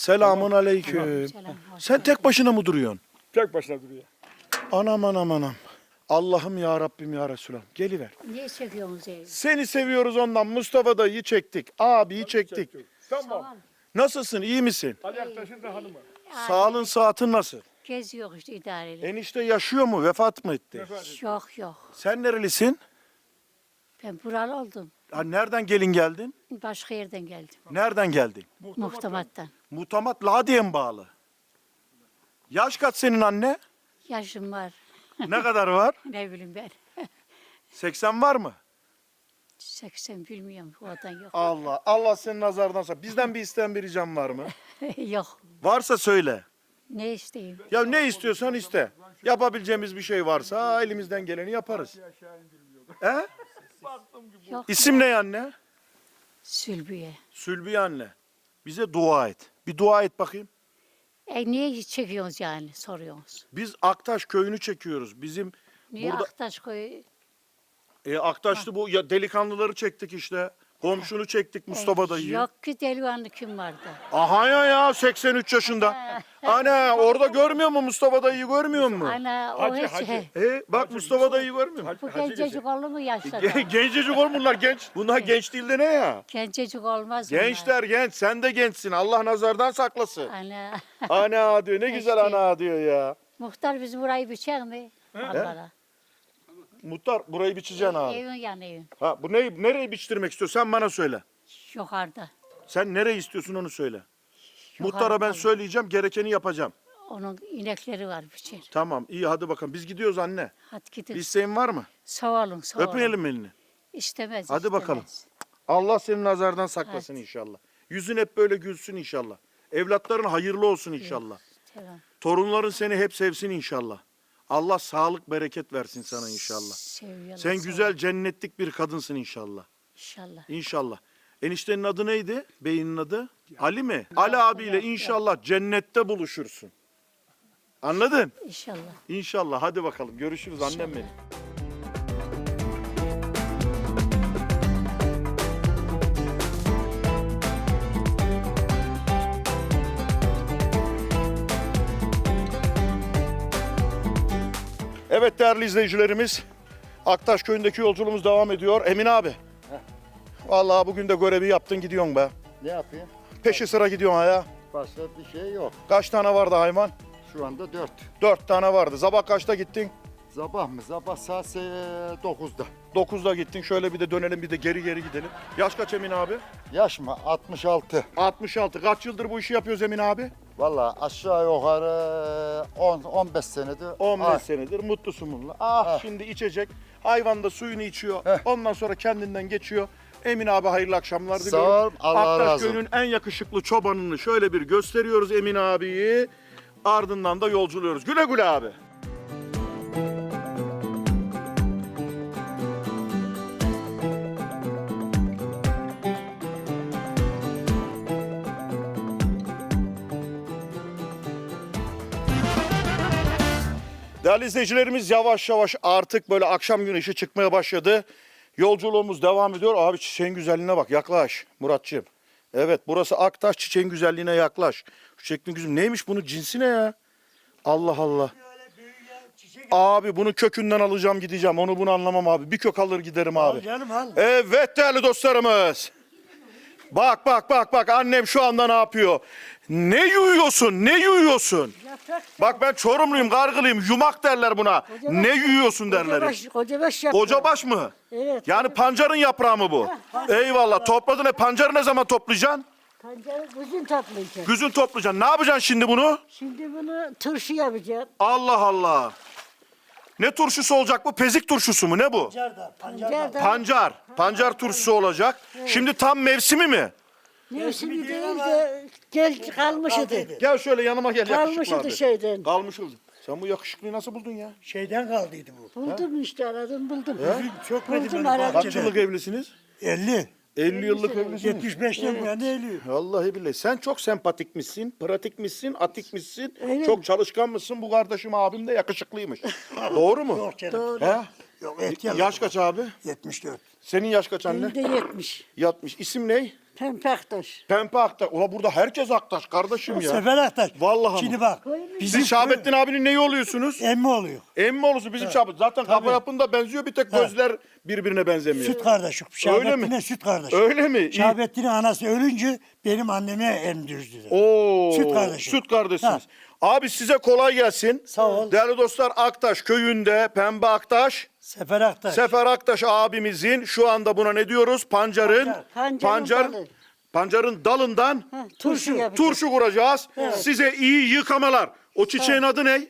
Selamun aleyküm. Sen tek başına mı duruyorsun? Tek başına duruyor. Anam anam anam. Allah'ım ya Rabbim ya Resulallah. Geliver. Niye çekiyorsunuz evi? Seni seviyoruz ondan. Mustafa dayıyı çektik. Abiyi çektik. Tamam. Nasılsın? iyi misin? Ali da hanımı. Sağlığın saatin nasıl? Geziyor işte idareli. Enişte yaşıyor mu? Vefat mı etti? Yok yok. Sen nerelisin? Ben buralı oldum. Ha, nereden gelin geldin? Başka yerden geldim. Nereden geldin? Muhtamattan. Mutamat Ladiye mi bağlı? Yaş kaç senin anne? Yaşım var. Ne kadar var? ne bileyim ben. 80 var mı? 80 bilmiyorum. Oradan yok. Allah. Allah senin nazardan saklasın. Bizden bir isteyen bir ricam var mı? yok. Varsa söyle. Ne isteyeyim? Ya ne istiyorsan iste. Yapabileceğimiz bir şey varsa elimizden geleni yaparız. He? Yok. İsim ne anne? Sülbüye. Sülbiye anne. Bize dua et. Bir dua et bakayım. E niye çekiyorsunuz yani soruyorsunuz? Biz Aktaş köyünü çekiyoruz. Bizim Niye burada Aktaş koyu? e, Aktaş'ta bu ya delikanlıları çektik işte. Komşunu çektik Mustafa dayıyı. Yok ki delikanlı kim vardı? Aha ya ya 83 yaşında. Ana orada görmüyor mu Mustafa dayıyı görmüyor mu? Ana o Hacı, hiç. hacı. he, E bak Mustafa dayıyı görmüyor mu? Bu Hacı gencecik olur mu yaşlarda? Ge- Gencecik oğlum bunlar genç. Bunlar genç değil de ne ya? Gencecik olmaz bunlar. Gençler genç. Sen de gençsin. Allah nazardan saklasın. Ana. Ana diyor. Ne güzel ana diyor ya. Muhtar biz burayı biçer mi? Allah'a. Muhtar burayı biçeceksin abi. Evin yan evin. Ha bu neyi nereyi biçtirmek istiyorsun? Sen bana söyle. Yukarıda. Sen nereyi istiyorsun onu söyle. Muhtara ben söyleyeceğim. Gerekeni yapacağım. Onun inekleri var biçer. Tamam iyi hadi bakalım. Biz gidiyoruz anne. Hadi gidin. Bir isteğin var mı? Sağ olun sağ olun. Öpelim elini. İstemez. Hadi istemez. bakalım. Allah senin nazardan saklasın Hadi. inşallah. Yüzün hep böyle gülsün inşallah. Evlatların hayırlı olsun inşallah. Tamam. Torunların seni hep sevsin inşallah. Allah sağlık bereket versin sana inşallah. Seviyorlar. Sen sağ güzel cennetlik bir kadınsın inşallah. İnşallah. İnşallah. Eniştenin adı neydi? Beyinin adı? Ali mi? Ali abiyle inşallah cennette buluşursun. Anladın? İnşallah. İnşallah. Hadi bakalım. Görüşürüz annem benim. Evet değerli izleyicilerimiz. Aktaş köyündeki yolculuğumuz devam ediyor. Emin abi. Vallahi bugün de görevi yaptın gidiyorsun be. Ne yapayım? Peşi sıra gidiyorsun ha ya. Başka bir şey yok. Kaç tane vardı hayvan? Şu anda 4. Dört tane vardı. Sabah kaçta gittin? Sabah mı? Sabah saat 9'da. 9'da gittin. Şöyle bir de dönelim bir de geri geri gidelim. Yaş kaç Emin abi? Yaş mı? 66. 66. Kaç yıldır bu işi yapıyoruz Emin abi? Valla aşağı yukarı 10 15 senedir. 15 Ah, senedir mutlusun bununla. Ah, Ah. şimdi içecek. Hayvan da suyunu içiyor. Heh. Ondan sonra kendinden geçiyor. Emin abi hayırlı akşamlar Sağ diliyorum. ol, Allah Aktaş razı olsun. en yakışıklı çobanını şöyle bir gösteriyoruz Emin abiyi. Ardından da yolculuyoruz. Güle güle abi. Değerli izleyicilerimiz yavaş yavaş artık böyle akşam güneşi çıkmaya başladı. Yolculuğumuz devam ediyor. Abi çiçeğin güzelliğine bak yaklaş Muratçığım. Evet burası Aktaş çiçeğin güzelliğine yaklaş. Şu çiçeğin güzel neymiş bunun cinsi ne ya? Allah Allah. Abi bunu kökünden alacağım gideceğim. Onu bunu anlamam abi. Bir kök alır giderim abi. Canım al. Evet değerli dostlarımız. Bak bak bak bak annem şu anda ne yapıyor? Ne yuyuyorsun? Ne yuyuyorsun? Bak ben Çorumluyum, Kargılıyım. Yumak derler buna. Ne yuyuyorsun derler. Kocabaş, kocabaş yaprak. Koca baş mı? Evet. Yani pancarın yaprağı mı bu? Eyvallah. Topladın. E pancarı ne zaman toplayacaksın? Pancarı bugün toplayacağız. Güzün toplayacaksın. Ne yapacaksın şimdi bunu? Şimdi bunu turşu yapacağız. Allah Allah. Ne turşusu olacak bu? Pezik turşusu mu? Ne bu? Pancar da Pancar. Pancar turşusu olacak. Şimdi tam mevsimi mi? mevsimi değil de gel kalmış idi. Gel şöyle yanıma gel Kalmış yakışıklı abi. idi şeyden. Kalmış oldu. Sen bu yakışıklıyı nasıl buldun ya? Şeyden kaldıydı bu. Buldum işte aradım buldum. Çok Buldum benim aradım. Kaç yıllık evlisiniz? 50. 50 yıllık evlisiniz. 75'ten bu yana 50. Vallahi billahi sen çok sempatikmişsin, pratikmişsin, atikmişsin. Evet. Çok çalışkanmışsın. Bu kardeşim abim de yakışıklıymış. Doğru mu? Yok canım. Doğru. He? Yok et Yaş kaç abi? 74. Senin yaş kaç anne? Benim de 70. Yatmış. İsim ne? Pempe Aktaş. Pempe Aktaş. Ula burada herkes Aktaş kardeşim ya. Sefer Aktaş. Vallahi Şimdi bak. Siz Şahabettin abinin neyi oluyorsunuz? Emmi oluyor. Emmi oğlusu bizim Şahabettin. Zaten kafa yapında benziyor bir tek gözler birbirine benzemiyor. Süt kardeşi. mi? Şahbettin'e süt kardeşi. Öyle mi? İyi. Şahbettin'in anası ölünce benim anneme emdirdiler. Oo, Süt kardeşi. Süt kardeşsiniz. Abi size kolay gelsin. Sağ ol. Değerli dostlar Aktaş köyünde Pembe Aktaş, Sefer Aktaş. Sefer Aktaş abimizin şu anda buna ne diyoruz? Pancarın, Pancarın pancar, dalı. pancarın dalından Ha, turşu yapacağız. turşu kuracağız. Size iyi yıkamalar. O çiçeğin adı ne?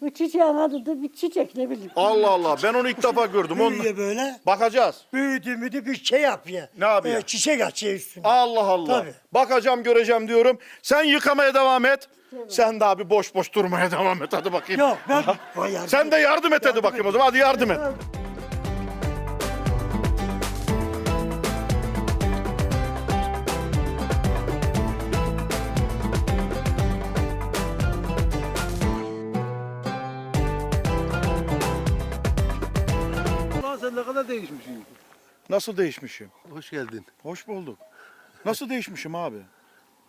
Bu çiçeğin adı da bir çiçek ne bileyim. Allah Allah ben onu ilk defa gördüm. Onu... Büyüyor böyle. Bakacağız. Büyüdü müydü bir şey yapıyor. Ne yapıyor? Ee, çiçek açıyor üstüne. Allah Allah. Tabii. Bakacağım göreceğim diyorum. Sen yıkamaya devam et. Sen de abi boş boş durmaya devam et. Hadi bakayım. Yok ben Vay yardım- Sen de yardım et hadi bakayım o zaman. Hadi yardım et. Nasıl değişmişim? Hoş geldin. Hoş bulduk. Nasıl değişmişim abi?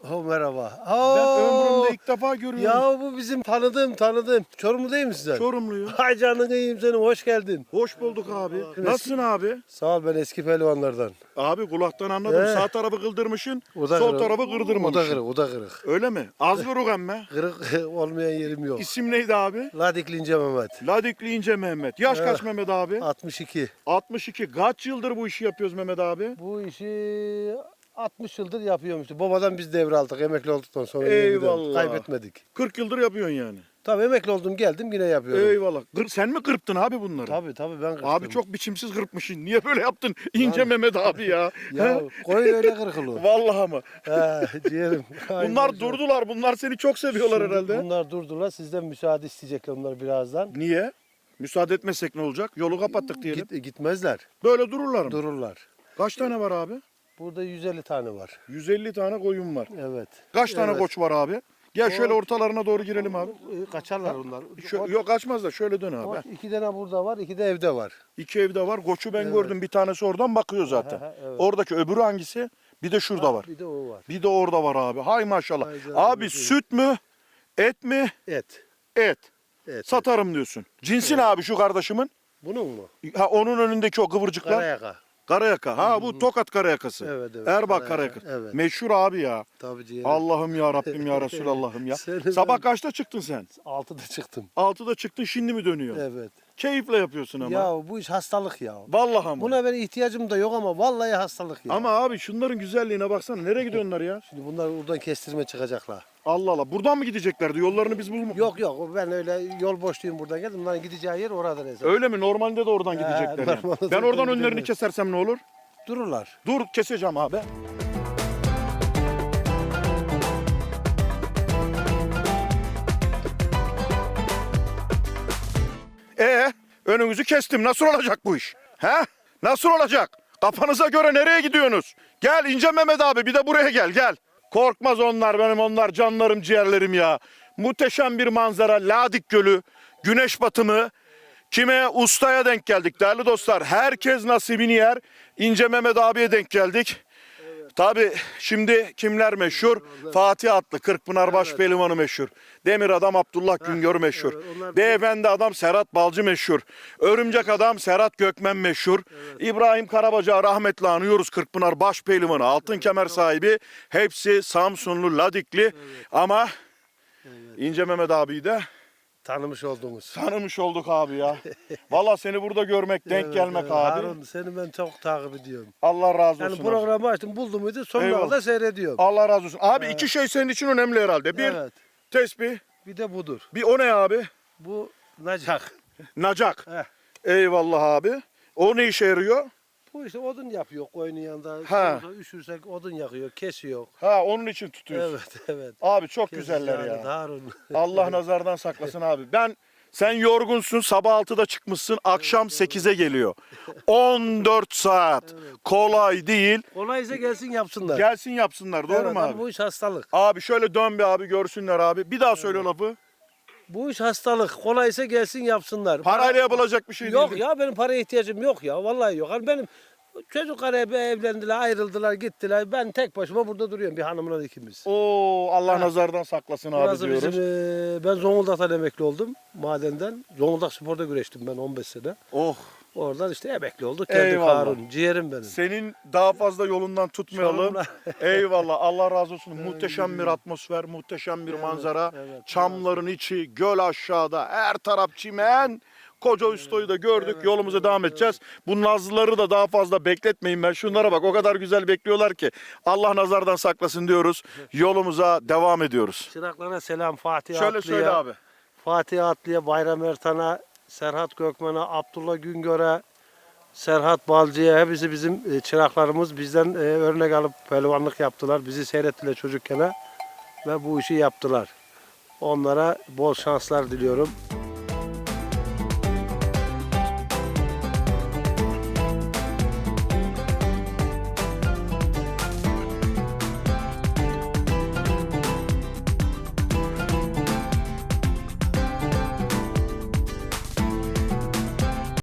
Oh merhaba. Ben Oo. ömrümde ilk defa görüyorum. Ya bu bizim tanıdığım tanıdığım. Çorumlu değil misin sen? Çorumluyum. Hay canını yiyeyim senin hoş geldin. Hoş bulduk abi. Nasılsın abi? Sağ ol ben eski pehlivanlardan. Abi kulaktan anladım. He. Sağ tarafı kıldırmışsın, O da sol kırık. tarafı O da kırdırmamışsın. kırık, o da kırık. Öyle mi? Az vuruk emme. Kırık olmayan yerim yok. İsim neydi abi? Ladikli İnce Mehmet. Ladikli İnce Mehmet. Yaş He. kaç Mehmet abi? 62. 62. Kaç yıldır bu işi yapıyoruz Mehmet abi? Bu işi 60 yıldır yapıyorum işte. Babadan biz devraldık emekli olduktan sonra. Eyvallah. Kaybetmedik. 40 yıldır yapıyorsun yani. Tabii emekli oldum geldim yine yapıyorum. Eyvallah. Kır- sen mi kırptın abi bunları? Tabii tabii ben. Abi çok biçimsiz kırpmışsın. Niye böyle yaptın? İnce Mehmet abi ya. Ya koy öyle kırıkılı. Vallahi mı? He ciğerim. Bunlar durdular. Bunlar seni çok seviyorlar Şimdi herhalde. Bunlar durdular. Sizden müsaade isteyecekler onlar birazdan. Niye? Müsaade etmesek ne olacak? Yolu kapattık diyelim. Git, gitmezler. Böyle dururlar mı? Dururlar. Kaç tane var abi? Burada 150 tane var. 150 tane koyun var. Evet. Kaç tane Evet. koç var abi? Gel şöyle ortalarına doğru girelim abi. Ee, Kaçarlar onlar. Şö- yok kaçmaz da şöyle dön abi. Koç iki tane burada var, iki de evde var. İki evde var. Koçu ben gördüm. Bir tanesi oradan bakıyor zaten. Aha, evet. Oradaki öbürü hangisi? Bir de şurada var. Bir de o var. Bir de orada var abi. Hay maşallah. Hay canım, Abi benim. süt mü? Et mi? Et. Et. Et. Satarım diyorsun. Cinsi ne abi şu kardeşimin? Bunun mu? Ha onun önündeki o kıvırcıklar. Karayaka. Karayaka. Ha bu Tokat karayakası. Evet, evet. Erbak Karayaka, karayakası. evet. Meşhur abi ya. Tabii ciğerim. Allah'ım ya Rabbim ya Resulallah'ım ya. Seni Sabah ben- kaçta çıktın sen? Altıda çıktım. Altıda çıktın şimdi mi dönüyorsun? Evet. Keyifle yapıyorsun ama. Ya bu iş hastalık ya. Vallahi ama. Buna benim ihtiyacım da yok ama vallahi hastalık ya. Ama abi şunların güzelliğine baksana. Nereye gidiyorlar ya? Şimdi bunlar buradan kestirme çıkacaklar. Allah Allah. Buradan mı gideceklerdi? Yollarını biz bulmak. Yok yok ben öyle yol boşluğum buradan geldim. Bunların gideceği yer oradan esas. Öyle mi? Normalde de oradan gidecekler. yani. normalde Ben oradan oradan önlerini gidemez. kesersem ne olur? Dururlar. Dur keseceğim abi. Ee, önünüzü kestim. Nasıl olacak bu iş? He? Nasıl olacak? Kafanıza göre nereye gidiyorsunuz? Gel İnce Mehmet abi bir de buraya gel gel. Korkmaz onlar benim onlar canlarım ciğerlerim ya. Muhteşem bir manzara Ladik Gölü, güneş batımı. Kime ustaya denk geldik değerli dostlar. Herkes nasibini yer. İnce Mehmet abiye denk geldik. Tabi şimdi kimler meşhur? Fatih Atlı, Kırkpınar Baş Pehlivanı meşhur. Demir Adam Abdullah Güngör meşhur. evet, Beyefendi Adam Serhat Balcı meşhur. Örümcek Adam Serhat Gökmen meşhur. İbrahim Karabacağı rahmetli anıyoruz Kırkpınar Baş Pehlivanı. Altın kemer sahibi. Hepsi Samsunlu, Ladikli. Ama İnce Mehmet abiyi de Tanımış olduğumuz. tanımış olduk abi ya. Valla seni burada görmek, denk Evet, gelmek evet. abi. Harun seni ben çok takip ediyorum. Allah razı Yani olsun. abi. programı açtım buldum muydu sonuna kadar seyrediyorum. Allah razı olsun. Abi iki şey senin için önemli herhalde. Bir Evet. tesbih, Bir de budur. bir o ne abi? Bu nacak. Nacak. Heh. Eyvallah abi. O ne işe yarıyor? Bu işte odun yapıyor koyunun yanında. Ha. Sonra Üşürsek odun yakıyor, kesiyor. Ha onun için tutuyorsun. Evet, evet. Abi çok güzeller ya. Harun. Allah nazardan saklasın abi. Ben sen yorgunsun sabah 6'da çıkmışsın akşam 8'e geliyor. 14 saat. Kolay değil. Kolaysa gelsin yapsınlar. Gelsin yapsınlar doğru Evet, mu ama abi? Bu iş hastalık. Abi şöyle dön bir abi görsünler abi. Bir daha söyle lafı. Bu iş hastalık. Kolaysa gelsin yapsınlar. Parayla yapılacak bir şey Yok değil. ya benim paraya ihtiyacım yok ya. Vallahi yok. Hani benim Çocuklar hep evlendiler, ayrıldılar, gittiler. Ben tek başıma burada duruyorum bir hanımla ikimiz. Oo Allah nazardan saklasın abi Burası diyoruz. bizim, eee, ben Zonguldak'tan emekli oldum madenden. Zonguldak Spor'da güreştim ben 15 sene. Oh Oradan işte emekli olduk. Geldik Eyvallah. Harun. Ciğerim benim. senin daha fazla yolundan tutmayalım. Eyvallah Allah razı olsun. Muhteşem bir atmosfer, muhteşem bir manzara. evet. Çamların içi, göl aşağıda, her taraf çimen. Koca Usta'yı da gördük. Yolumuza devam edeceğiz. Bu nazlıları da daha fazla bekletmeyin ben. Şunlara bak o kadar güzel bekliyorlar ki. Allah nazardan saklasın diyoruz. Yolumuza devam ediyoruz. Çıraklara selam Fatih Şöyle Atlı'ya. söyle abi. Fatih Atlı'ya, Bayram Ertan'a, Serhat Gökmen'e, Abdullah Güngör'e, Serhat Balcı'ya hepsi bizim e, çıraklarımız. Bizden e, örnek alıp pehlivanlık yaptılar. Bizi seyrettiler çocukken ve bu işi yaptılar. Onlara bol şanslar diliyorum.